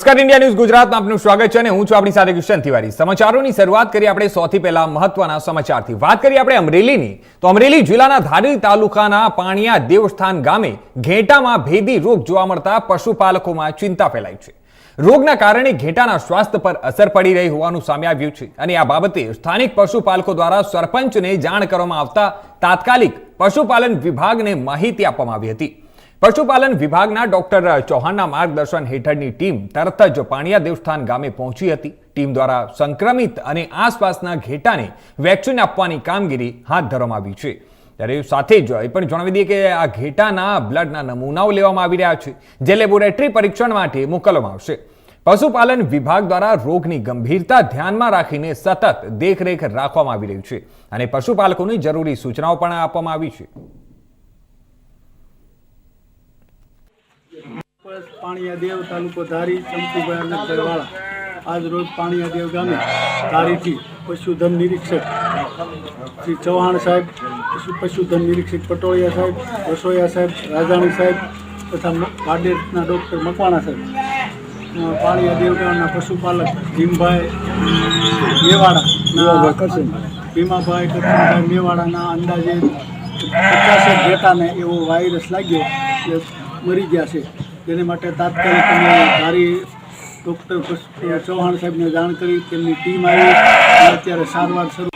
નમસ્કાર, India news ગુજરાતમાં આપનું સ્વાગત છે અને હું છું આપણી સાથે કિશન તિવારી. સમાચારોની શરૂઆત કરીએ આપણે સૌથી પહેલા મહત્વના સમાચારથી. વાત કરીએ આપણે અમરેલીની. તો અમરેલી જિલ્લાના ધારી તાલુકાના પાણિયા દેવસ્થાન ગામે ઘેટામાં ભેદી રોગ જોવા મળતા પશુપાલકોમાં ચિંતા ફેલાઈ છે. રોગના કારણે ઘેટાના સ્વાસ્થ્ય પર અસર પડી રહી હોવાનું સામે આવ્યું છે. અને આ બાબતે સ્થાનિક પશુપાલકો દ્વારા સરપંચને જાણ કરવામાં આવતા તાત્કાલિક પશુપાલન વિભાગને માહિતી આપવામાં આવી હતી. પશુપાલન વિભાગના ડોક્ટર ચૌહાણના માર્ગદર્શન હેઠળની ટીમ તરત જ પાણિયા દેવસ્થાન ગામે પહોંચી હતી. ટીમ દ્વારા સંક્રમિત અને આસપાસના ઘેટાને વેક્સિન આપવાની કામગીરી હાથ ધરવામાં આવી છે. ત્યારે સાથે જ એ પણ જણાવી દઈએ કે આ ઘેટાના બ્લડના નમૂનાઓ લેવામાં આવી રહ્યા છે, જે લેબોરેટરી પરીક્ષણ માટે મોકલવામાં આવશે. પશુપાલન વિભાગ દ્વારા રોગની ગંભીરતા ધ્યાનમાં રાખીને સતત દેખરેખ રાખવામાં આવી રહી છે અને પશુપાલકોની જરૂરી સૂચનાઓ પણ આપવામાં આવી છે. પાણીયાદેવ તાલુકો ધારી ચંપુભાઈ અનંતભાઈ આજ રોજ પાણીયાદેવ ગામે ધારીથી પશુધન નિરીક્ષક શ્રી ચૌહાણ સાહેબ પશુ પશુધન નિરીક્ષક પટોળિયા સાહેબ રસોયા સાહેબ રાજાણી સાહેબ તથા વાડેના ડૉક્ટર મકવાણા સાહેબ. પાણીયાદેવ ગામના પશુપાલક ભીમભાઈ મેવાડા ભીમાભાઈ કરશનભાઈ મેવાડાના અંદાજે પચાસેક ઘેટાને એવો વાયરસ લાગ્યો એ મરી ગયા છે. તેને માટે તાત્કાલિક અમે ધારી ડૉક્ટર ચૌહાણ સાહેબને જાણ કરી તેમની ટીમ આવી અત્યારે સારવાર શરૂ.